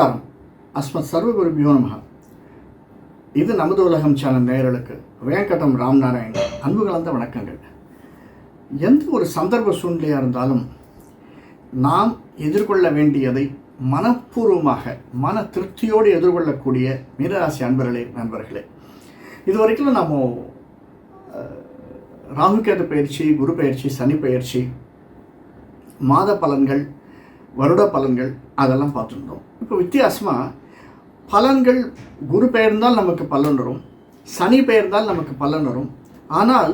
நமஸ்காரம் அஸ்மத் சர்வகுருபியோ நமக இது நமது உலகம் சேனல் நேயர்களுக்கு வேங்கடம் ராம்நாராயண் அன்பு கலந்த வணக்கங்கள். எந்த ஒரு சந்தர்ப்ப சூழ்நிலையாக இருந்தாலும் நாம் எதிர்கொள்ள வேண்டியதை மனப்பூர்வமாக மன திருப்தியோடு எதிர்கொள்ளக்கூடிய மீனராசி அன்பர்களே நண்பர்களே. இது வரைக்கும் நம்ம அஹ், ராகுகேது பயிற்சி குரு பயிற்சி சனி பயிற்சி மாத பலன்கள் வருட பலன்கள் அதெல்லாம் பார்த்துருந்தோம். இப்போ வித்தியாசமாக பலன்கள் குரு பெயர்ந்தால் நமக்கு பலன் வரும் சனி பெயர்ந்தால் நமக்கு பலன் வரும். ஆனால்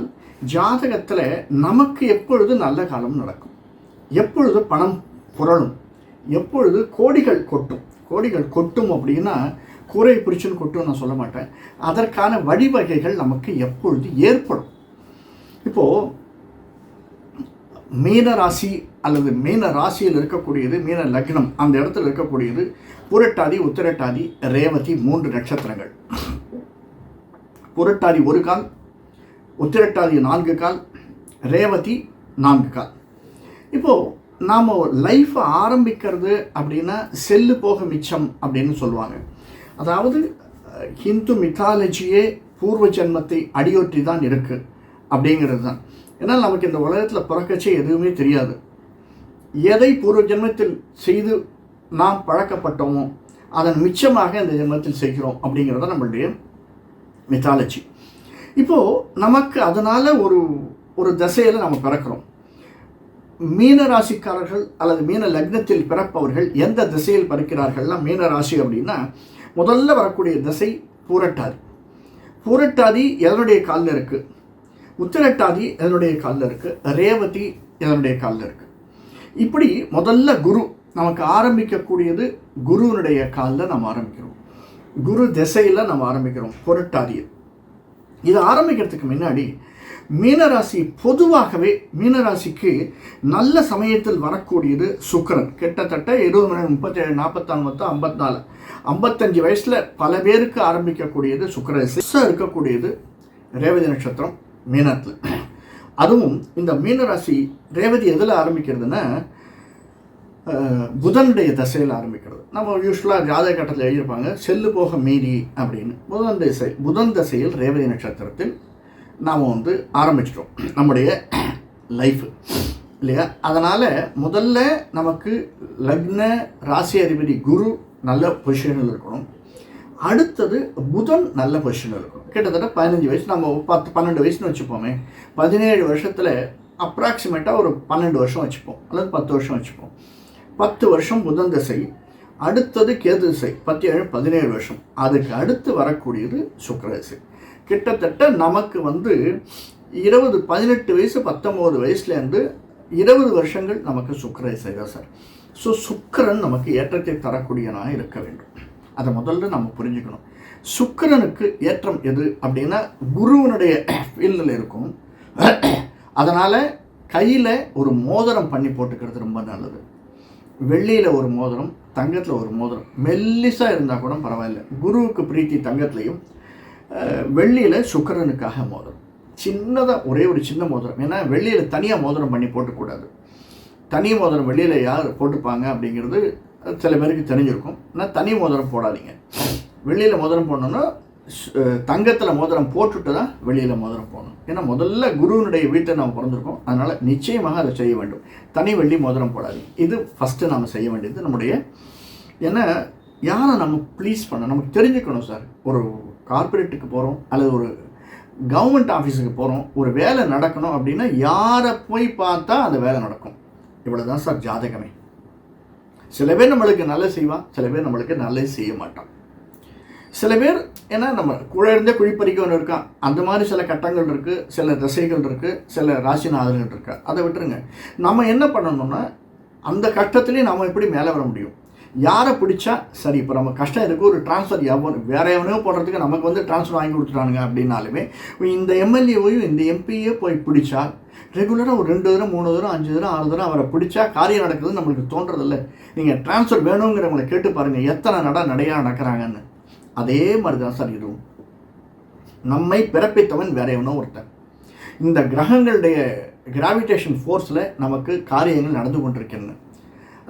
ஜாதகத்தில் நமக்கு எப்பொழுது நல்ல காலம் நடக்கும்? எப்பொழுது பணம் புரளும்? எப்பொழுது கோடிகள் கொட்டும்? கோடிகள் கொட்டும் அப்படின்னா கூரை பிடிச்சுன்னு கொட்டும் நான் சொல்ல மாட்டேன். அதற்கான வழிவகைகள் நமக்கு எப்பொழுது ஏற்படும்? இப்போது மீன ராசி அல்லது மீன ராசியில் இருக்கக்கூடியது மீன லக்னம் அந்த இடத்துல இருக்கக்கூடியது புரட்டாதி உத்திரட்டாதி ரேவதி மூன்று நட்சத்திரங்கள். புரட்டாதி ஒரு கால் உத்திரட்டாதி நான்கு கால் ரேவதி நான்கு கால். இப்போது நாம் லைஃப்பை ஆரம்பிக்கிறது அப்படின்னா செல்லு போக மிச்சம் அப்படின்னு சொல்லுவாங்க. அதாவது ஹிந்து மித்தாலஜியே பூர்வ ஜென்மத்தை அடியொற்றி தான் இருக்குது அப்படிங்கிறது தான் ஏன்னால் நமக்கு இந்த உலகத்தில் பிறக்கச்சே எதுவுமே தெரியாது. எதை பூர்வ ஜென்மத்தில் செய்து நாம் பழக்கப்பட்டோமோ அதன் மிச்சமாக இந்த ஜென்மத்தில் செய்கிறோம் அப்படிங்கிறது நம்மளுடைய மித்தாலஜி இப்போது நமக்கு அதனால் ஒரு ஒரு தசையில் நம்ம பிறக்கிறோம். மீன ராசிக்காரர்கள் அல்லது மீன லக்னத்தில் பிறப்பவர்கள் எந்த திசையில் பிறக்கிறார்கள்னா மீன ராசி அப்படின்னா முதல்ல வரக்கூடிய திசை பூரட்டாதி. பூரட்டாதி எதனுடைய காலில் இருக்குது உத்திரட்டாதி எதனுடைய காலில் இருக்குது ரேவதி எதனுடைய காலில் இருக்குது இப்படி முதல்ல குரு நமக்கு ஆரம்பிக்கக்கூடியது குருவினுடைய காலில் நம்ம ஆரம்பிக்கிறோம். குரு திசையில் நம்ம ஆரம்பிக்கிறோம் புரட்டாதியில் இது ஆரம்பிக்கிறதுக்கு முன்னாடி மீனராசி பொதுவாகவே மீனராசிக்கு நல்ல சமயத்தில் வரக்கூடியது சுக்கரன். கிட்டத்தட்ட இருபது மணி முப்பத்தேழு நாற்பத்தாலு மொத்தம் ஐம்பத்தி ஐம்பத்தஞ்சு வயசில் பல பேருக்கு ஆரம்பிக்கக்கூடியது சுக்கிரராசி இருக்கக்கூடியது ரேவதி நட்சத்திரம் மீனத்தில் அதுவும் இந்த மீனராசி ரேவதி எதில் ஆரம்பிக்கிறதுன்னா புதனுடைய தசையில் ஆரம்பிக்கிறது. நம்ம யூஸ்வலாக ஜாதக கட்டத்தில் எழுதியிருப்பாங்க செல்லு போக மீறி அப்படின்னு. புதன் திசை புதன் தசையில் ரேவதி நட்சத்திரத்தில் நாம் வந்து ஆரம்பிச்சிட்டோம் நம்முடைய லைஃபு இல்லையா? அதனால் முதல்ல நமக்கு லக்ன ராசி அதிபதி குரு நல்ல பொசிஷனில் இருக்கணும். அடுத்தது புதன் நல்ல பொசிஷனில் இருக்கும். கிட்டத்தட்ட பதினஞ்சு வயசு நம்ம பத்து பன்னெண்டு வயசுன்னு வச்சுப்போமே. பதினேழு வருஷத்தில் அப்ராக்சிமேட்டாக ஒரு பன்னெண்டு வருஷம் வச்சுப்போம். அல்லது பத்து வருஷம் வச்சுப்போம். பத்து வருஷம் புதன் திசை அடுத்தது கேது திசை பத்து ஏழு பதினேழு வருஷம். அதுக்கு அடுத்து வரக்கூடியது சுக்கர திசை. கிட்டத்தட்ட நமக்கு வந்து இருபது பதினெட்டு வயசு பத்தொம்போது வயசுலேருந்து இருபது வருஷங்கள் நமக்கு சுக்கர திசை தான் சார். ஸோ சுக்கரன் நமக்கு ஏற்றத்தை தரக்கூடியனாக இருக்க வேண்டும். அதை முதல்ல நம்ம புரிஞ்சுக்கணும். சுக்கிரனுக்கு ஏற்றம் எது அப்படின்னா குருவனுடைய ஃபீல்டில் இருக்கும். அதனால் கையில் ஒரு மோதிரம் பண்ணி போட்டுக்கிறது ரொம்ப நல்லது. வெள்ளியில் ஒரு மோதிரம் தங்கத்தில் ஒரு மோதிரம். மெல்லிசாக இருந்தால் கூட பரவாயில்ல. குருவுக்கு பிரீத்தி தங்கத்துலேயும் வெள்ளியில் சுக்கரனுக்காக மோதிரம். சின்னதாக ஒரே ஒரு சின்ன மோதிரம். ஏன்னா வெள்ளியில் தனியாக மோதிரம் பண்ணி போட்டுக்கூடாது. தனி மோதிரம் வெளியில் யார் போட்டுப்பாங்க அப்படிங்கிறது சில பேருக்கு தெரிஞ்சிருக்கும். ஆனால் தனி மோதிரம் போடாதீங்க. வெளியில் மோதிரம் போடணுன்னா தங்கத்தில் மோதிரம் போட்டுட்டு தான் வெளியில் மோதிரம் போடணும். ஏன்னா முதல்ல குருவினுடைய வீட்டில் நம்ம பிறந்திருக்கோம். அதனால் நிச்சயமாக அதை செய்ய வேண்டும். தனி வெள்ளி மோதிரம் போடாதீங்க. இது ஃபஸ்ட்டு நாம் செய்ய வேண்டியது நம்முடைய ஏன்னா யாரை நம்ம ப்ளீஸ் பண்ண நமக்கு தெரிஞ்சுக்கணும் சார் ஒரு கார்ப்பரேட்டுக்கு போகிறோம் அல்லது ஒரு கவர்மெண்ட் ஆஃபீஸுக்கு போகிறோம் ஒரு வேலை நடக்கணும் அப்படின்னா யாரை போய் பார்த்தா அந்த வேலை நடக்கும். இவ்வளோ தான் சார் ஜாதகமே. சில பேர் நம்மளுக்கு நல்லது செய்வான் சில பேர் நம்மளுக்கு நல்லது செய்ய மாட்டான். சில பேர் ஏன்னா நம்ம குழையிருந்தே குழிப்பறிக்கவன் இருக்கான். அந்த மாதிரி சில கட்டங்கள் இருக்குது சில திசைகள் இருக்குது சில ராசிநாதர்கள் இருக்குது அதை விட்டுருங்க. நம்ம என்ன பண்ணணும்னா அந்த கட்டத்துலேயும் நம்ம எப்படி மேலே வர முடியும்? யாரை பிடிச்சா சரி இப்போ நம்ம கஷ்டம் இருக்குது ஒரு ட்ரான்ஸ்ஃபர் எவன் வேற எவனையோ போடுறதுக்கு நமக்கு வந்து ட்ரான்ஸ்ஃபர் வாங்கி கொடுத்துட்டானுங்க அப்படின்னாலுமே இந்த எம்எல்ஏவையும் இந்த எம்பியே போய் பிடிச்சா ரெகுலராக ஒரு ரெண்டு தரம் மூணு தரம் அஞ்சு தரம் ஆறு தரம் அவரை பிடிச்சா காரியம் நடக்குதுன்னு நம்மளுக்கு தோன்றதில்ல. நீங்கள் ட்ரான்ஸ்ஃபர் வேணுங்கிறவங்களை கேட்டு பாருங்கள் எத்தனை நட நடையாக நடக்கிறாங்கன்னு. அதே மாதிரி தான் சார் இதுவும். நம்மை பிறப்பித்தவன் வேற எவனோ ஒருத்தன். இந்த கிரகங்களுடைய கிராவிடேஷன் ஃபோர்ஸில் நமக்கு காரியங்கள் நடந்து கொண்டிருக்கின்றன.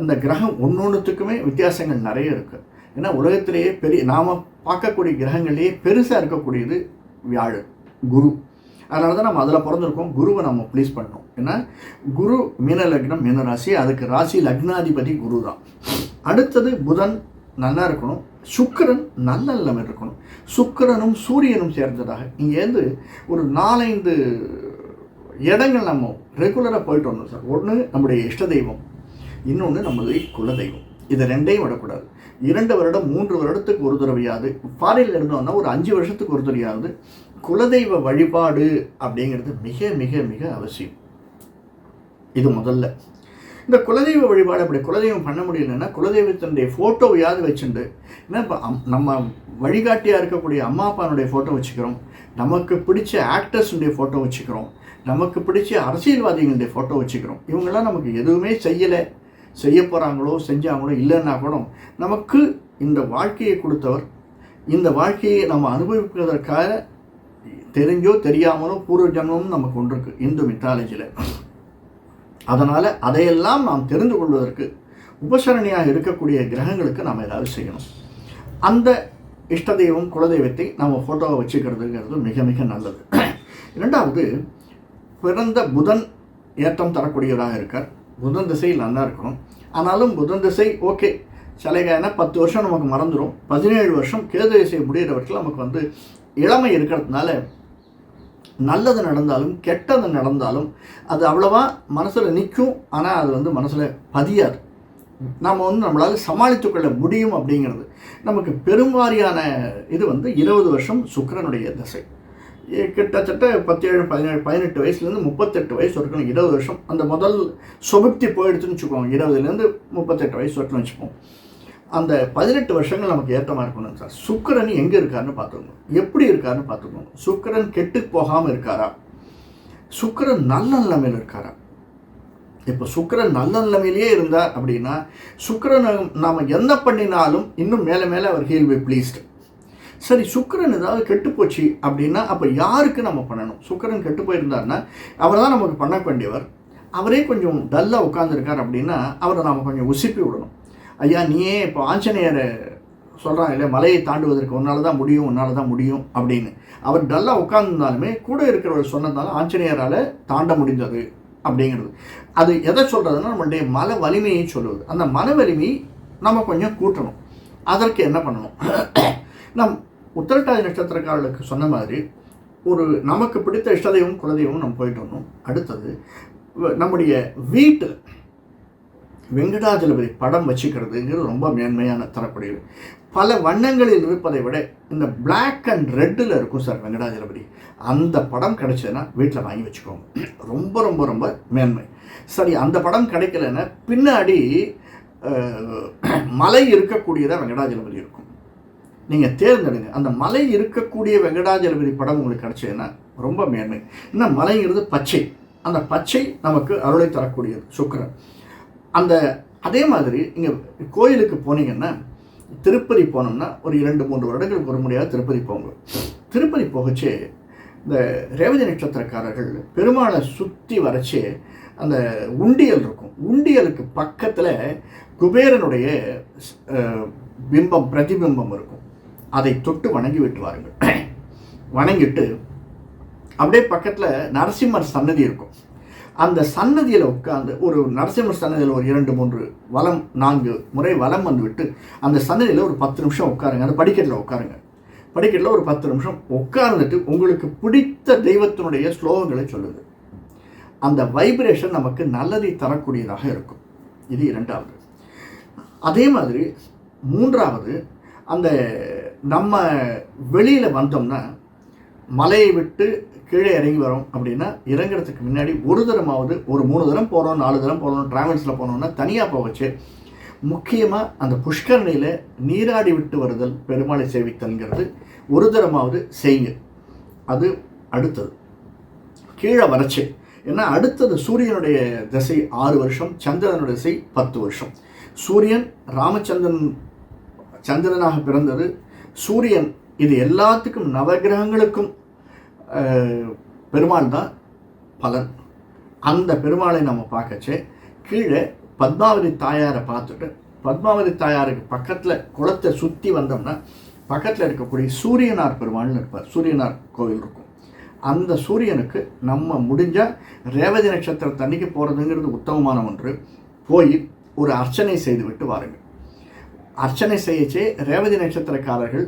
அந்த கிரகம் ஒன்று ஒன்றுத்துக்குமே வித்தியாசங்கள் நிறைய இருக்குது ஏன்னா உலகத்திலேயே பெரிய நாம் பார்க்கக்கூடிய கிரகங்கள்லேயே பெருசாக இருக்கக்கூடியது வியாழன் குரு. அதனால தான் நம்ம அதில் பிறந்திருக்கோம். குருவை நம்ம ப்ளீஸ் பண்ணோம் ஏன்னா குரு மீன லக்னம் மீன ராசி அதுக்கு ராசி லக்னாதிபதி குரு தான். அடுத்தது புதன் நல்லா இருக்கணும். சுக்கிரன் நல்ல நிலைமை இருக்கணும். சுக்கிரனும் சூரியனும் சேர்ந்ததாக. இங்கேருந்து ஒரு நாலைந்து இடங்கள் நம்ம ரெகுலராக போயிட்டு வந்தோம் சார். ஒன்று நம்முடைய இஷ்ட தெய்வம். இன்னொன்று நம்மளுடைய குலதெய்வம். இதை ரெண்டையும் விடக்கூடாது. இரண்டு வருடம் மூன்று வருடத்துக்கு ஒரு தடவையாவது ஃபாரினில் இருந்தோம்னா ஒரு அஞ்சு வருஷத்துக்கு ஒரு தடவையாவது குலதெய்வ வழிபாடு அப்படிங்கிறது மிக மிக மிக அவசியம். இது முதல்ல. இந்த குலதெய்வ வழிபாடு அப்படி குலதெய்வம் பண்ண முடியலன்னா குலதெய்வத்தினுடைய ஃபோட்டோவையாவது வச்சுண்டு ஏன்னா இப்போ நம்ம வழிகாட்டியாக இருக்கக்கூடிய அம்மா அப்பானுடைய ஃபோட்டோ வச்சுக்கிறோம். நமக்கு பிடிச்ச ஆக்டர்ஸுடைய ஃபோட்டோ வச்சுக்கிறோம். நமக்கு பிடிச்ச அரசியல்வாதிகளுடைய ஃபோட்டோ வச்சுக்கிறோம். இவங்கெல்லாம் நமக்கு எதுவுமே செய்யலை. செய்ய போகிறாங்களோ செஞ்சாங்களோ இல்லைன்னா கூட நமக்கு இந்த வாழ்க்கையை கொடுத்தவர் இந்த வாழ்க்கையை நம்ம அனுபவிப்பதற்காக தெரிஞ்சோ தெரியாமலோ பூர்வ ஜன்மமும் நமக்கு ஒன்று இருக்குது இந்து மித்தாலஜியில் அதனால் அதையெல்லாம் நாம் தெரிந்து கொள்வதற்கு உபசரணியாக இருக்கக்கூடிய கிரகங்களுக்கு நாம் ஏதாவது செய்யணும். அந்த இஷ்ட தெய்வம் குலதெய்வத்தை நம்ம ஃபோட்டோவை வச்சுக்கிறதுங்கிறது மிக மிக நல்லது. இரண்டாவது பிறந்த புதன் ஏற்றம் தரக்கூடியவராக இருக்கார். புதன் திசையில் நல்லா இருக்கும் ஆனாலும் புதன் திசை ஓகே. சிலைகான பத்து வருஷம் நமக்கு மறந்துடும் பதினேழு வருஷம் கேது திசை முடிகிற வரைக்கும் நமக்கு வந்து இளமை இருக்கிறதுனால நல்லது நடந்தாலும் கெட்டது நடந்தாலும் அது அவ்வளவா மனசில் நிற்கும் ஆனால் அது வந்து மனசில் பதியாது. நாம் வந்து நம்மளால் சமாளித்து கொள்ள முடியும் அப்படிங்கிறது. நமக்கு பெரும்பாரியான இது வந்து இருபது வருஷம் சுக்கரனுடைய திசை. கிட்டத்தட்ட பத்தேழு பதினேழு பதினெட்டு வயசுலேருந்து முப்பத்தெட்டு வயசு வரைக்கும் இருபது வருஷம் அந்த முதல் சொபுக்தி போயிடுச்சுன்னு வச்சுக்கோங்க. இருபதுலேருந்து முப்பத்தெட்டு வயசு வரைக்கும் வச்சுப்போம். அந்த பதினெட்டு வருஷங்கள் நமக்கு ஏற்றமாக இருக்கணும் சார். சுக்கிரன் எங்கே இருக்காருன்னு பார்த்துக்கணும் எப்படி இருக்காருன்னு பார்த்துக்கணும் சுக்கரன் கெட்டு போகாமல் இருக்காரா? சுக்கரன் நல்ல நிலைமையில் இருக்காரா? இப்போ சுக்கரன் நல்ல நிலைமையிலேயே இருந்தார் அப்படின்னா சுக்கிரனை நாம் என்ன பண்ணினாலும் இன்னும் மேலே மேலே அவர் ஹீல் பி ப்ளீஸ்டு சரி சுக்கரன் ஏதாவது கெட்டு போச்சு அப்படின்னா அப்போ யாருக்கு நம்ம பண்ணணும்? சுக்கரன் கெட்டு போயிருந்தாருன்னா அவர் தான் நமக்கு பண்ண வேண்டியவர். அவரே கொஞ்சம் டல்லாக உட்காந்துருக்கார் அப்படின்னா அவரை நாம் கொஞ்சம் உசுப்பி விடணும். ஐயா நீயே இப்போ ஆஞ்சநேயரை சொல்கிறாங்க இல்லையா மலையை தாண்டுவதற்கு உன்னால தான் முடியும் உன்னால் தான் முடியும் அப்படின்னு. அவர் டல்லாக உட்காந்துருந்தாலுமே கூட இருக்கிறவர் சொன்னதால ஆஞ்சநேயரால் தாண்ட முடிந்தது அப்படிங்கிறது. அது எதை சொல்கிறதுனா நம்மளுடைய மன வலிமையை சொல்லுவது. அந்த மன வலிமையை நம்ம கொஞ்சம் கூட்டணும். அதற்கு என்ன பண்ணணும்? நம் உத்திரட்டாதி நட்சத்திரக்காரர்களுக்கு சொன்ன மாதிரி ஒரு நமக்கு பிடித்த இஷ்டதெய்வம் குலதெய்வம் நம்ம போயிட்டு வரணும் அடுத்தது நம்முடைய வீட்டு வெங்கடாஜலபதி படம் வச்சுக்கிறதுங்கிறது ரொம்ப மேன்மையான தரக்கூடியது பல வண்ணங்களில் இருப்பதை விட இந்த பிளாக் அண்ட் ரெட்டில் இருக்கும் சார் வெங்கடாஜலபதி. அந்த படம் கிடைச்சதுன்னா வீட்டில் வாங்கி வச்சுக்கோங்க. ரொம்ப ரொம்ப ரொம்ப மேன்மை. சரி அந்த படம் கிடைக்கலன்னா பின்னாடி மலை இருக்கக்கூடியதாக வெங்கடாஜலபதி இருக்கும். நீங்கள் தேர்ந்தெடுங்க. அந்த மலை இருக்கக்கூடிய வெங்கடாஜலபதி படம் உங்களுக்கு கிடச்சதுன்னா ரொம்ப மேன்மை. இன்னும் மலைங்கிறது பச்சை. அந்த பச்சை நமக்கு அருளை தரக்கூடியது சுக்கரன். அந்த அதே மாதிரி இங்கே கோயிலுக்கு போனீங்கன்னா திருப்பதி போனோம்னா ஒரு இரண்டு மூன்று வருடங்களுக்கு ஒரு முடியாத திருப்பதி போங்க. திருப்பதி போகச்சே இந்த ரேவதி நட்சத்திரக்காரர்கள் பெருமாளை சுற்றி வரைச்சே அந்த உண்டியல் இருக்கும். உண்டியலுக்கு பக்கத்தில் குபேரனுடைய பிம்பம் பிரதிபிம்பம் இருக்கும். அதை தொட்டு வணங்கி விட்டு வாருங்கள் வணங்கிட்டு அப்படியே பக்கத்தில் நரசிம்மர் சன்னதி இருக்கும். அந்த சன்னதியில் உட்காந்து ஒரு நரசிம்மர் சன்னதியில் ஒரு இரண்டு மூன்று வலம் நான்கு முறை வலம் வந்து விட்டு அந்த சன்னதியில் ஒரு பத்து நிமிஷம் உட்காருங்க. அந்த படிக்கட்டில் உட்காருங்க. படிக்கட்டில் ஒரு பத்து நிமிஷம் உட்கார்ந்துட்டு உங்களுக்கு பிடித்த தெய்வத்தினுடைய ஸ்லோகங்களை சொல்லுது. அந்த வைப்ரேஷன் நமக்கு நல்லதை தரக்கூடியதாக இருக்கும். இது இரண்டாவது. அதே மாதிரி மூன்றாவது அந்த நம்ம வெளியில் வந்தோம்னா மலையை விட்டு கீழே இறங்கி வரோம் அப்படின்னா இறங்குறதுக்கு முன்னாடி ஒரு தரமாவது ஒரு மூணு தரம் போகிறோம் நாலு தரம் போகிறோம் ட்ராவல்ஸில் போனோம்னா தனியாக போகச்சு. முக்கியமாக அந்த புஷ்கரணியில் நீராடி விட்டு வருதல் பெருமாளை சேவித்தல்ங்கிறது ஒரு தரமாவது செய்யுங்க. அது அடுத்தது. கீழே வரச்சு. ஏன்னா அடுத்தது சூரியனுடைய திசை ஆறு வருஷம் சந்திரனுடைய திசை பத்து வருஷம். சூரியன் ராமச்சந்திரன் சந்திரனாக பிறந்தது சூரியன் இது எல்லாத்துக்கும் நவகிரகங்களுக்கும் பெருமாள் தான் பலன். அந்த பெருமாளை நம்ம பார்க்கச்சே. கீழே பத்மாவதி தாயாரை பார்த்துட்டு பத்மாவதி தாயாருக்கு பக்கத்தில் குளத்தை சுற்றி வந்தோம்னா பக்கத்தில் இருக்கக்கூடிய சூரியனார் பெருமாள்னு இருப்பார். சூரியனார் கோவில் இருக்கும். அந்த சூரியனுக்கு நம்ம முடிஞ்சால் ரேவதி நட்சத்திரத்தன்னைக்கு போகிறதுங்கிறது உத்தமமான ஒன்று. போய் ஒரு அர்ச்சனை செய்துவிட்டு வாருங்கள் அர்ச்சனை செய்யச்சே ரேவதி நட்சத்திரக்காரர்கள்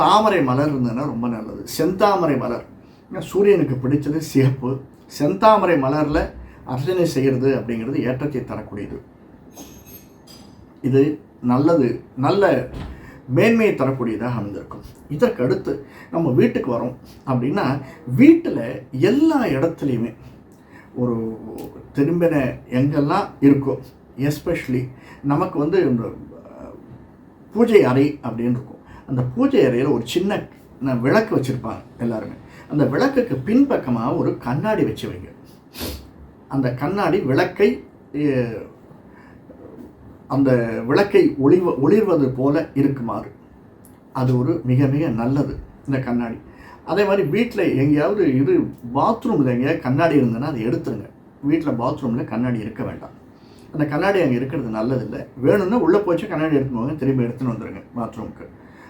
தாமரை மலர் இருந்ததுன்னா ரொம்ப நல்லது. செந்தாமரை மலர். சூரியனுக்கு பிடிச்சது சிகப்பு. செந்தாமரை மலரில் அர்ச்சனை செய்கிறது அப்படிங்கிறது ஏற்றத்தை தரக்கூடியது. இது நல்லது நல்ல மேன்மையை தரக்கூடியதாக அமைந்திருக்கும். இதற்கு அடுத்து நம்ம வீட்டுக்கு வரோம் அப்படின்னா வீட்டில் எல்லா இடத்துலையுமே ஒரு திரும்பின எங்கெல்லாம் இருக்கோ எஸ்பெஷலி நமக்கு வந்து இந்த பூஜை அறை அப்படின்னு இருக்கும். அந்த பூஜை அறையில் ஒரு சின்ன விளக்கு வச்சுருப்பாங்க எல்லாருமே. அந்த விளக்குக்கு பின்பக்கமாக ஒரு கண்ணாடி வச்சு வைங்க. அந்த கண்ணாடி விளக்கை அந்த விளக்கை ஒளிவ ஒளிர்வது போல இருக்குமாறு. அது ஒரு மிக மிக நல்லது இந்த கண்ணாடி. அதே மாதிரி வீட்டில் எங்கேயாவது இது பாத்ரூமில் எங்கேயாவது கண்ணாடி இருந்ததுன்னா அதை எடுத்துருங்க. வீட்டில் பாத்ரூமில் கண்ணாடி இருக்க வேண்டாம். அந்த கண்ணாடி அங்கே இருக்கிறது நல்லதில்லை. வேணும்னா உள்ளே போச்சு கண்ணாடி எடுத்துன்னு வாங்க திரும்பி எடுத்துன்னு வந்துடுங்க பாத்ரூமுக்கு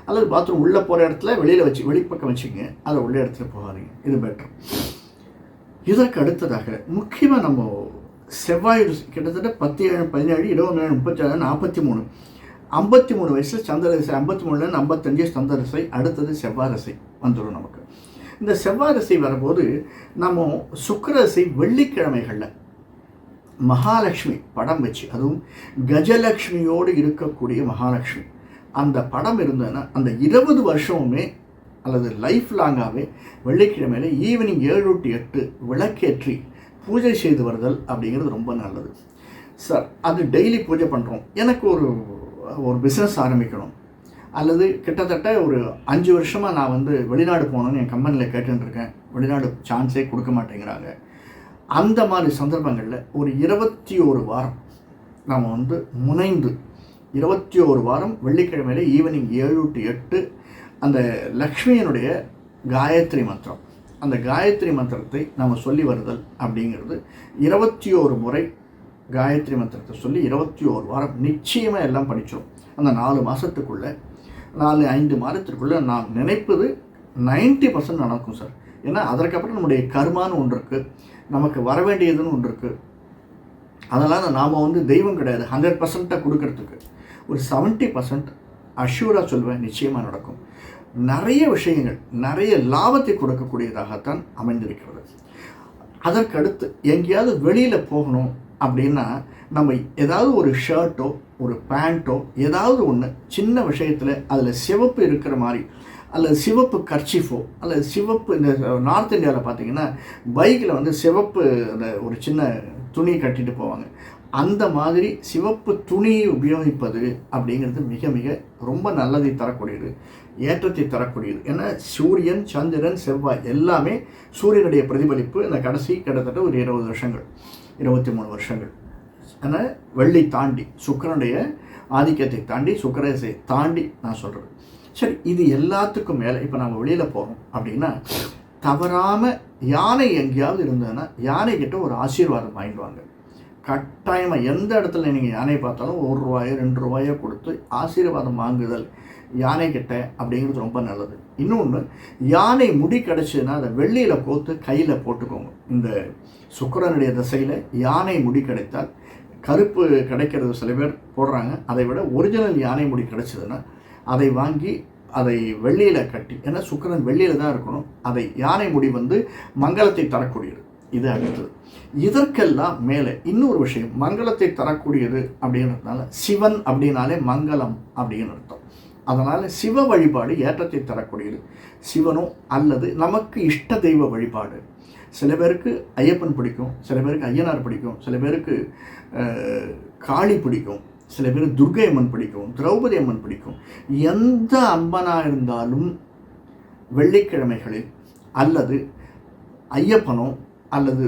அல்லது பாத்ரூம் உள்ளே போகிற இடத்துல வெளியில் வச்சு வெளிப்பக்கம் வச்சுங்க அதை உள்ளே எடுத்துகிட்டு போகாதீங்க. இது பெட்டர் இதற்கு அடுத்ததாக முக்கியமாக நம்ம செவ்வாய் கிட்டத்தட்ட பத்து ஏழு பதினேழு இருபது ஏழு முப்பத்தேழு நாற்பத்தி மூணு ஐம்பத்தி மூணு வயசில் சந்திரரசை ஐம்பத்தி மூணுலேருந்து ஐம்பத்தஞ்சு சந்திரரசை அடுத்தது செவ்வாரசை வந்துடும் நமக்கு. இந்த செவ்வாரசை வரும்போது நம்ம சுக்கிரரசை வெள்ளிக்கிழமைகளில் மகாலட்சுமி படம் வச்சு அதுவும் கஜலட்சுமியோடு இருக்கக்கூடிய மகாலட்சுமி. அந்த படம் இருந்ததுன்னா அந்த இருபது வருஷமுமே அல்லது லைஃப் லாங்காகவே வெள்ளிக்கிழமையில ஈவினிங் ஏழு டு எட்டு விளக்கேற்றி பூஜை செய்து வருதல் அப்படிங்கிறது ரொம்ப நல்லது. சார் அது டெய்லி பூஜை பண்ணுறோம் எனக்கு ஒரு ஒரு பிஸ்னஸ் ஆரம்பிக்கணும். அல்லது கிட்டத்தட்ட ஒரு அஞ்சு வருஷமாக நான் வந்து வெளிநாடு போகணுன்னு என் கம்பெனியில் கேட்டுருக்கேன் வெளிநாடு சான்ஸே கொடுக்க மாட்டேங்கிறாங்க. அந்த மாதிரி சந்தர்ப்பங்களில் ஒரு இருபத்தி ஒரு வாரம் நாம் வந்து முனைந்து இருபத்தி ஒரு வாரம் வெள்ளிக்கிழமையில ஈவினிங் ஏழு டு எட்டு அந்த லக்ஷ்மியனுடைய காயத்ரி மந்திரம். அந்த காயத்ரி மந்திரத்தை நம்ம சொல்லி வருதல் அப்படிங்கிறது இருபத்தி ஒரு முறை காயத்ரி மந்திரத்தை சொல்லி இருபத்தி ஒரு வாரம் நிச்சயமாக எல்லாம் படித்தோம் அந்த நாலு மாதத்துக்குள்ளே நாலு ஐந்து மாதத்திற்குள்ளே நான் நினைப்பது 90% பர்சன்ட் நடக்கும் சார். ஏன்னா அதற்கப்புறம் நம்முடைய கர்மான்னு ஒன்று இருக்குது நமக்கு வர வேண்டியதுன்னு ஒன்று இருக்குது அதனால் நாம் வந்து தெய்வம் கிடையாது. ஹண்ட்ரட் பர்சண்ட்டாக கொடுக்கறதுக்கு. ஒரு செவன்ட்டி பர்சன்ட் அஷ்யூராக சொல்வேன் நிச்சயமாக நடக்கும். நிறைய விஷயங்கள் நிறைய லாபத்தை கொடுக்கக்கூடியதாகத்தான் அமைந்திருக்கிறது. அதற்கடுத்து எங்கேயாவது வெளியில் போகணும் அப்படின்னா நம்ம ஏதாவது ஒரு ஷர்ட்டோ ஒரு பேண்ட்டோ ஏதாவது ஒன்று சின்ன விஷயத்தில் அதில் சிவப்பு இருக்கிற மாதிரி அல்லது சிவப்பு கர்ச்சிஃபோ அல்லது சிவப்பு இந்த நார்த் இந்தியாவில் பார்த்தீங்கன்னா பைக்கில் வந்து சிவப்பு அந்த ஒரு சின்ன துணி கட்டிட்டு போவாங்க. அந்த மாதிரி சிவப்பு துணியை உபயோகிப்பது அப்படிங்கிறது மிக மிக ரொம்ப நல்லதை தரக்கூடியது ஏற்றத்தை தரக்கூடியது. ஏன்னா சூரியன் சந்திரன் செவ்வாய் எல்லாமே சூரியனுடைய பிரதிபலிப்பு இந்த கடைசி கிட்டத்தட்ட ஒரு இருபது வருஷங்கள் இருபத்தி மூணு வருஷங்கள். ஆனால் வெள்ளி தாண்டி சுக்கிரனுடைய ஆதிக்கத்தை தாண்டி சுக்கரசை தாண்டி நான் சொல்கிறேன் சரி இது எல்லாத்துக்கும் மேலே இப்போ நம்ம வெளியில் போகிறோம் அப்படின்னா தவறாமல் யானை எங்கேயாவது இருந்ததுன்னா யானை ஒரு ஆசீர்வாதம் வாங்கிடுவாங்க. கட்டாயமாக எந்த இடத்துல நீங்கள் யானை பார்த்தாலும் ஒரு ரூபாயோ ரெண்டு ரூபாயோ கொடுத்து ஆசீர்வாதம் வாங்குதல் யானை கிட்ட அப்படிங்கிறது ரொம்ப நல்லது. இன்னொன்று யானை முடி கிடச்சதுன்னா அதை வெள்ளியில் கோத்து கையில் போட்டுக்கோங்க. இந்த சுக்கரனுடைய திசையில் யானை முடி கிடைத்தால் கருப்பு கிடைக்கிறது சில பேர் போடுறாங்க. அதை விட ஒரிஜினல் யானை முடி கிடைச்சதுன்னா அதை வாங்கி அதை வெள்ளியில் கட்டி ஏன்னா சுக்கிரன் வெள்ளியில் தான் இருக்கணும். அதை யானை முடி வந்து மங்களத்தை தரக்கூடியது. இது அடுத்தது. இதற்கெல்லாம் மேலே இன்னொரு விஷயம் மங்களத்தை தரக்கூடியது அப்படின்றதுனால சிவன் அப்படின்னாலே மங்களம் அப்படின்னு அர்த்தம். அதனால் சிவ வழிபாடு ஏற்றத்தை தரக்கூடியது. சிவனோ அல்லது நமக்கு இஷ்ட தெய்வ வழிபாடு. சில பேருக்கு ஐயப்பன் பிடிக்கும் சில பேருக்கு ஐயனார் பிடிக்கும் சில பேருக்கு காளி பிடிக்கும். சில பேர் துர்கை அம்மன் பிடிக்கும் திரௌபதி அம்மன் பிடிக்கும். எந்த அம்மனாக இருந்தாலும் வெள்ளிக்கிழமைகளில் அல்லது ஐயப்பனோ அல்லது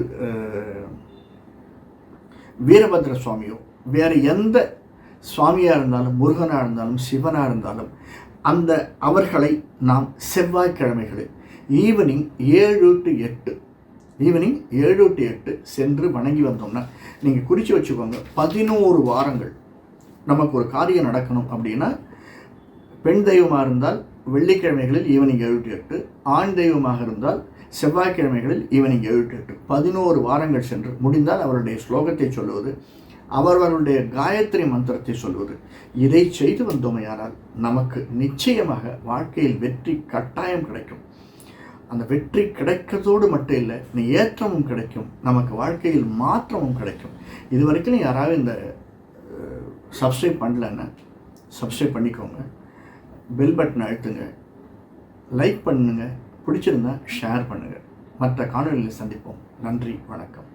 வீரபத்ர சுவாமியோ வேறு எந்த சுவாமியாக இருந்தாலும் முருகனாக இருந்தாலும் சிவனாக இருந்தாலும் அந்த அவர்களை நாம் செவ்வாய்க்கிழமைகளில் ஈவினிங் ஏழு டு எட்டு ஈவினிங் ஏழு டு எட்டு சென்று வணங்கி வந்தோம்னா நீங்கள் குறித்து வச்சுக்கோங்க பதினோரு வாரங்கள் நமக்கு ஒரு காரியம் நடக்கணும் அப்படின்னா பெண் தெய்வமாக இருந்தால் வெள்ளிக்கிழமைகளில் ஈவினிங் எழுபத்தி எட்டு ஆண் தெய்வமாக இருந்தால் செவ்வாய்க்கிழமைகளில் ஈவினிங் எழுபத்தி எட்டு பதினோரு வாரங்கள் சென்று முடிந்தால் அவருடைய ஸ்லோகத்தை சொல்லுவது அவர்களுடைய காயத்ரி மந்திரத்தை சொல்வது இதை செய்து வந்தோமையானால் நமக்கு நிச்சயமாக வாழ்க்கையில் வெற்றி கட்டாயம் கிடைக்கும். அந்த வெற்றி கிடைக்கிறதோடு மட்டும் இல்லை நீ ஏற்றமும் கிடைக்கும். நமக்கு வாழ்க்கையில் மாற்றமும் கிடைக்கும். இது வரைக்கும் யாராவது இந்த சப்ஸ்கிரைப் பண்ணலன்னா சப்ஸ்கிரைப் பண்ணிக்கோங்க. பெல் பட்டனை அழுத்துங்க. லைக் பண்ணுங்கள் பிடிச்சிருந்தா ஷேர் பண்ணுங்கள் மற்ற காணொலியில் சந்திப்போம். நன்றி. வணக்கம்.